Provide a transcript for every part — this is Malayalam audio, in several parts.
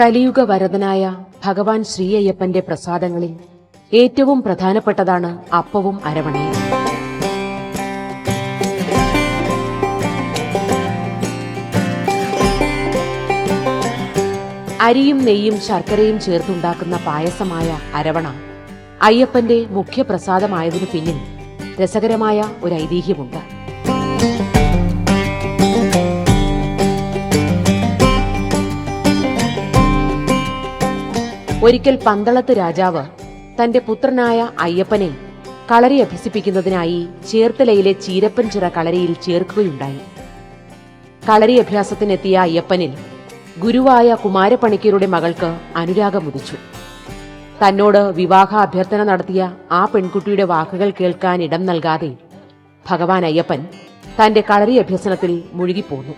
കലിയുഗ വരദനായ ഭഗവാൻ ശ്രീ അയ്യപ്പന്റെ പ്രസാദങ്ങളിൽ ഏറ്റവും പ്രധാനപ്പെട്ടതാണ് അപ്പവും അരവണയും. അരിയും നെയ്യും ശർക്കരയും ചേർത്തുണ്ടാക്കുന്ന പായസമായ അരവണ അയ്യപ്പന്റെ മുഖ്യപ്രസാദമായതിനു പിന്നിൽ രസകരമായ ഒരു ഐതിഹ്യമുണ്ട്. ഒരിക്കൽ പന്തളത്ത് രാജാവ് തന്റെ പുത്രനായ അയ്യപ്പനെ കളരി അഭ്യസിപ്പിക്കുന്നതിനായി ചേർത്തലയിലെ ചീരപ്പൻ ചിറ കളരിയിൽ ചേർക്കുകയുണ്ടായി. കളരി അഭ്യാസത്തിനെത്തിയ അയ്യപ്പനിൽ ഗുരുവായ കുമാരപ്പണിക്കരുടെ മകൾക്ക് അനുരാഗമുദിച്ചു. തന്നോട് വിവാഹ അഭ്യർത്ഥന നടത്തിയ ആ പെൺകുട്ടിയുടെ വാക്കുകൾ കേൾക്കാൻ ഇടം നൽകാതെ ഭഗവാൻ അയ്യപ്പൻ തന്റെ കളരി അഭ്യസനത്തിൽ മുഴുകിപ്പോന്നു.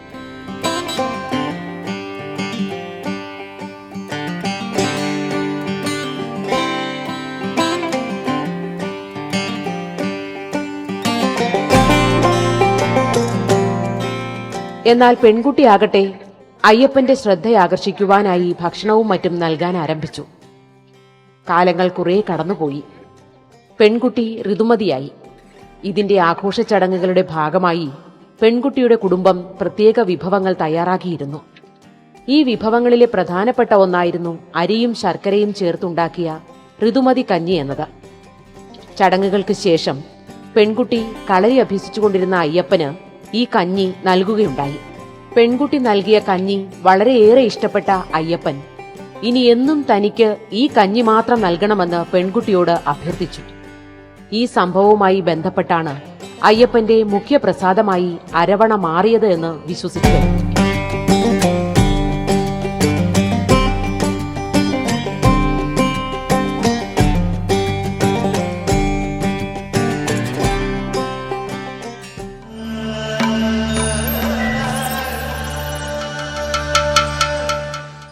എന്നാൽ പെൺകുട്ടിയാകട്ടെ അയ്യപ്പന്റെ ശ്രദ്ധയാകർഷിക്കുവാനായി ഭക്ഷണവും മറ്റും നൽകാൻ ആരംഭിച്ചു. കാലങ്ങൾ കുറേ കടന്നുപോയി. പെൺകുട്ടി ഋതുമതിയായി. ഇതിന്റെ ആഘോഷ ചടങ്ങുകളുടെ ഭാഗമായി പെൺകുട്ടിയുടെ കുടുംബം പ്രത്യേക വിഭവങ്ങൾ തയ്യാറാക്കിയിരുന്നു. ഈ വിഭവങ്ങളിലെ പ്രധാനപ്പെട്ട ഒന്നായിരുന്നു അരിയും ശർക്കരയും ചേർത്തുണ്ടാക്കിയ ഋതുമതി കഞ്ഞി എന്നത്. ചടങ്ങുകൾക്ക് ശേഷം പെൺകുട്ടി കളരി അഭ്യസിച്ചുകൊണ്ടിരുന്ന അയ്യപ്പന് ഈ കഞ്ഞി നൽകുകയുണ്ടായി. പെൺകുട്ടി നൽകിയ കഞ്ഞി വളരെയേറെ ഇഷ്ടപ്പെട്ട അയ്യപ്പൻ. ഇനി എന്നും തനിക്ക് ഈ കഞ്ഞി മാത്രം നൽകണമെന്ന് പെൺകുട്ടിയോട് അഭ്യർത്ഥിച്ചു. ഈ സംഭവവുമായി ബന്ധപ്പെട്ടാണ് അയ്യപ്പന്റെ മുഖ്യപ്രസാദമായി അരവണ മാറിയത് എന്ന് വിശ്വസിച്ചു